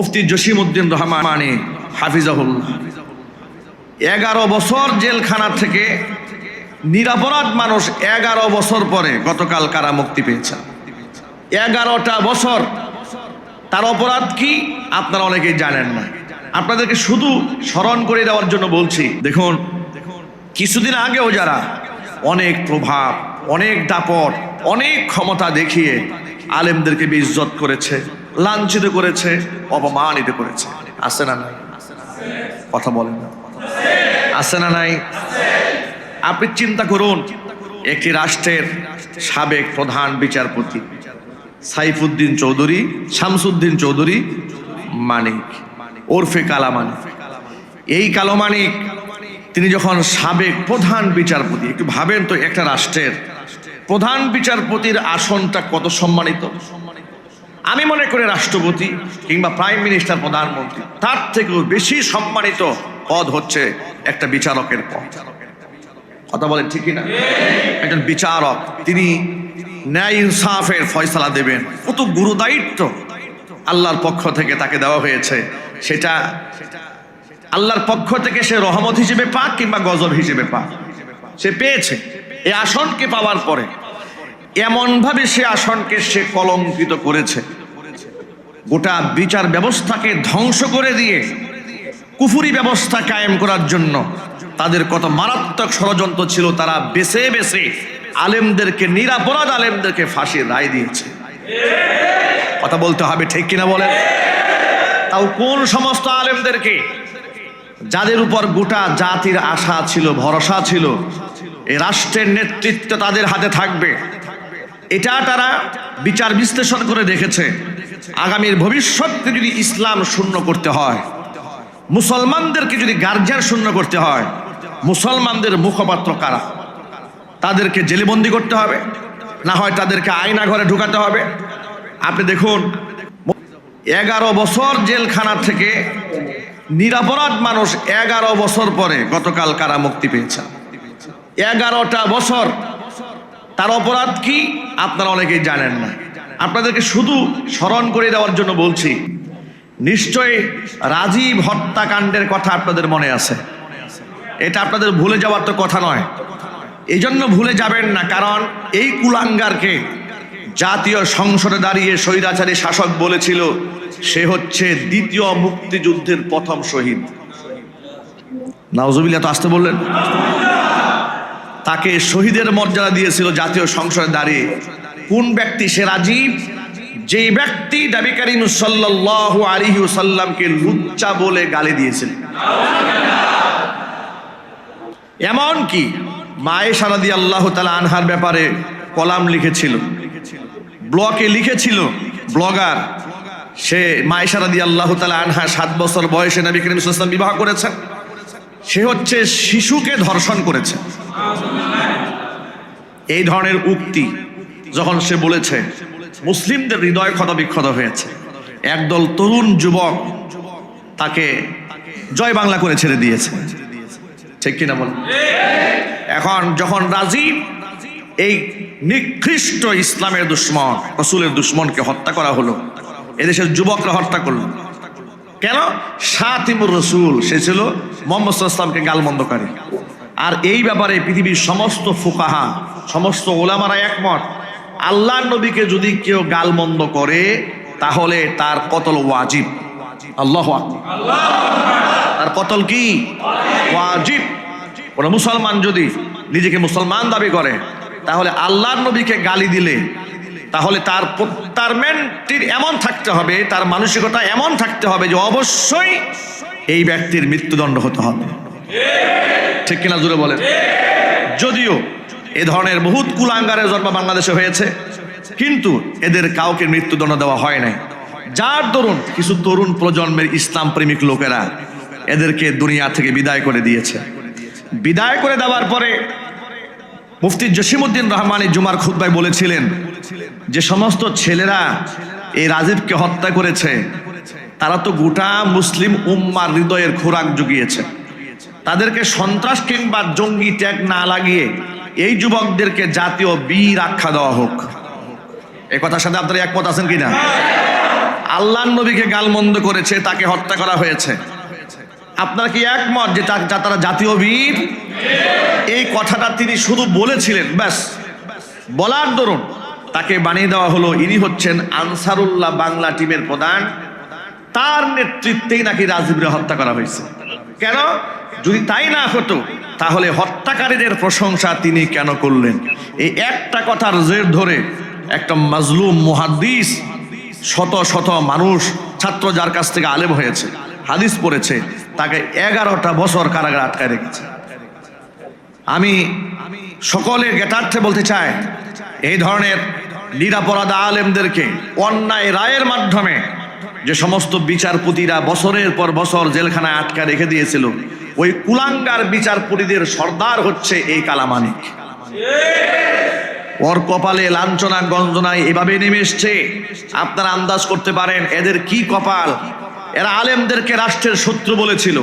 মুফতি জসিমউদ্দিন রহমানি হাফিজাহুল্লাহ এগারো বছর জেলখানা থেকে নিরাপরাধ মানুষ এগারো বছর পরে গতকাল কারা মুক্তি পেয়েছে? এগারোটা বছর। তার অপরাধ কি? আপনারা অনেকেই জানেন না। আপনাদেরকে শুধু স্মরণ করে দেওয়ার জন্য বলছি, দেখুন, কিছুদিন আগেও যারা অনেক প্রভাব, অনেক দাপট, অনেক ক্ষমতা দেখিয়ে আলেমদেরকে বেইজ্জত করেছে লাঞ্ছিত করেছে, অপমানিত করেছে। আছে না নাই? কথা বলেন না। না নাই? আপনি চিন্তা করুন, একটি রাষ্ট্রের সাবেক প্রধান বিচারপতি, সাইফুদ্দিন চৌধুরী, শামসুদ্দিন চৌধুরী, মানিক, ওরফে কালামানিক এই কালোমানিক তিনি যখন সাবেক প্রধান বিচারপতি, একটু ভাবেন তো একটা রাষ্ট্রের প্রধান বিচারপতির আসনটা কত সম্মানিত? আমি মনে করি রাষ্ট্রপতি কিংবা প্রাইম মিনিস্টার প্রধানমন্ত্রী, তার থেকেও বেশি সম্মানিত পদ হচ্ছে একটা বিচারকের পদ। কথা বলেন ঠিকই না একজন বিচারক, তিনি ন্যায় ইনসাফের ফয়সালা দেবেন। কত গুরু দায়িত্ব আল্লাহর পক্ষ থেকে তাকে দেওয়া হয়েছে। সেটা আল্লাহর পক্ষ থেকে সে রহমত হিসেবে পাক কিংবা গজব হিসেবে পাক। সে পেয়েছে। এই আসনকে পাওয়ার পরে এমনভাবে সে আসনকে সে কলঙ্কিত করেছে। গোটা বিচার ব্যবস্থাকে ধ্বংস করে দিয়ে, কুফুরি ব্যবস্থা কায়েম করার জন্য তাদের কত মারাত্মক ষড়যন্ত্র ছিল তারা বেছে বেছে আলেমদেরকে, নিরাপরাধ আলেমদেরকে ফাঁসির রায় দিয়েছে। কথা বলতে হবে ঠিক কিনা বলেন? তাও কোন সমস্ত আলেমদেরকে? যাদের উপর গোটা জাতির আশা ছিল, ভরসা ছিল, এই রাষ্ট্রের নেতৃত্ব তাদের হাতে থাকবে। এটা তারা বিচার বিশ্লেষণ করে দেখেছে। আগামীর ভবিষ্যৎকে যদি ইসলাম শূন্য করতে হয়, মুসলমানদেরকে যদি গার্জিয়ান শূন্য করতে হয়, মুসলমানদের মুখপাত্র কারা? তাদেরকে জেলেবন্দি করতে হবে, না হয় তাদেরকে আয়না ঘরে ঢুকাতে হবে? আপনি দেখুন, এগারো বছর জেলখানা থেকে নিরাপরাধ মানুষ এগারো বছর পরে গতকাল কারা মুক্তি পেয়েছে? এগারোটা বছর। তার অপরাধ কি? আপনারা অনেকেই জানেন না। আপনাদেরকে শুধু স্মরণ করে দেওয়ার জন্য বলছি, নিশ্চয়ই রাজীব হত্যাকাণ্ডের কথা আপনাদের মনে আছে। এটা আপনাদের ভুলে যাওয়ার তো কথা নয়। এই জন্য ভুলে যাবেন না, কারণ এই কুলাঙ্গারকে জাতীয় সংসদে দাঁড়িয়ে স্বৈরাচারী শাসক বলেছিল, সে হচ্ছে দ্বিতীয় মুক্তিযুদ্ধের প্রথম শহীদ। নাওজুবিল্লা তো আসতে বললেন। তাকে শহীদের মর্যাদা দিয়েছিল জাতীয় সংসদে দাঁড়িয়ে। কোন ব্যক্তি সে রাজীব যেই ব্যক্তি নবী করিম সাল্লামকে লুচ্চা বলে গালি দিয়েছিল এমন কি? মায়ে সারাদি আল্লাহ তালা আনহার ব্যাপারে কলাম লিখেছিল। ব্লকে লিখেছিল, ব্লগার, সে মায়ে সারাদি আল্লাহ তালা আনহা সাত বছর বয়সে নবী করিম সাল্লাম বিবাহ করেছেন। সে হচ্ছে শিশুকে ধর্ষণ করেছে। এই ধরনের উক্তি যখন সে বলেছে, মুসলিমদের হৃদয় ক্ষত বিক্ষত হয়েছে। একদল তরুণ যুবক তাকে জয় বাংলা করে ছেড়ে দিয়েছে। ঠিক কিনা বল এখন যখন রাজীব এই নিকৃষ্ট ইসলামের দুশ্মন, রসুলের দুশ্মনকে হত্যা করা হলো। এদেশের যুবকরা হত্যা করল। কেন? সাতিমুর রসুল, সে ছিল মোহাম্মদ ইসলামকে গালমন্দকারী। আর এই ব্যাপারে পৃথিবীর সমস্ত ফুকাহা, সমস্ত ওলামারা একমত আল্লাহ নবীকে যদি কেউ গালমন্দ করে, তাহলে তার কতল ওয়াজিব? আল্লাহ তার কতল কি? ওয়াজিব। কোন মুসলমান যদি নিজেকে মুসলমান দাবি করে, তাহলে আল্লাহর নবীকে গালি দিলে, তাহলে তার তার মেন্টির এমন থাকতে হবে, তার মানসিকতা এমন থাকতে হবে যে অবশ্যই এই ব্যক্তির মৃত্যুদণ্ড হতে হবে। ঠিক কিনা জুড়ে বলেন? যদিও এ ধরনের বহুত কুলাঙ্গারের জন্ম বাংলাদেশে হয়েছে। কিন্তু এদের কাউকে মৃত্যুদণ্ড দেওয়া হয় নাই। যার দরুন কিছু তরুণ প্রজন্মের ইসলাম প্রেমিক লোকেরা এদেরকে দুনিয়া থেকে বিদায় করে দিয়েছে। বিদায় করে দেওয়ার পরে মুফতি জসিমুদ্দিন রহমানি জুমার খুদ্ায় বলেছিলেন যে সমস্ত ছেলেরা এই রাজীবকে হত্যা করেছে, তারা তো গোটা মুসলিম উম্মার হৃদয়ের খোরাক জুগিয়েছে। তাদেরকে সন্ত্রাস কিংবা জঙ্গি ট্যাগ না লাগিয়ে এই যুবকদেরকে জাতীয় বীর আখ্যা দেওয়া হোক। এ কথার সাথে আপনারা একমত আছেন কিনা? আল্লাহ নবীকে গালমন্দ করেছে, তাকে হত্যা করা হয়েছে। আপনার কি একমত যে তারা জাতীয় বীর? এই কথাটা তিনি শুধু বলেছিলেন, ব্যাস। বলার দরুন, তাকে বানিয়ে দেওয়া হলো। ইনি হচ্ছেন আনসারুল্লাহ বাংলা টিমের প্রধান। তার নেতৃত্বেই নাকি রাজীবরে হত্যা করা হয়েছে। কেন? যদি তাই না হতো, তাহলে হত্যাকারীদের প্রশংসা তিনি কেন করলেন? এই একটা কথার জের ধরে একটা মাজলুম মুহাদ্দিস শত শত মানুষ, ছাত্র যার কাছ থেকে আলেম হয়েছে, হাদিস পড়েছে, তাকে এগারোটা বছর কারাগারে আটকায় রেখেছে। আমি সকলের জ্ঞাতার্থে বলতে চাই, এই ধরনের নিরাপরাধ আলেমদেরকে অন্যায় রায়ের মাধ্যমে যে সমস্ত বিচারপতিরা বছরের পর বছর জেলখানায় আটকা রেখে দিয়েছিল, ওই কুলাঙ্গার বিচারপতিদের সর্দার হচ্ছে এই কালামানিক। ওর কপালে লাঞ্ছনা গঞ্জনায় এভাবে নেমে এসছে। আপনারা আন্দাজ করতে পারেন, এদের কি কপাল? এরা আলেমদেরকে রাষ্ট্রের শত্রু বলেছিল।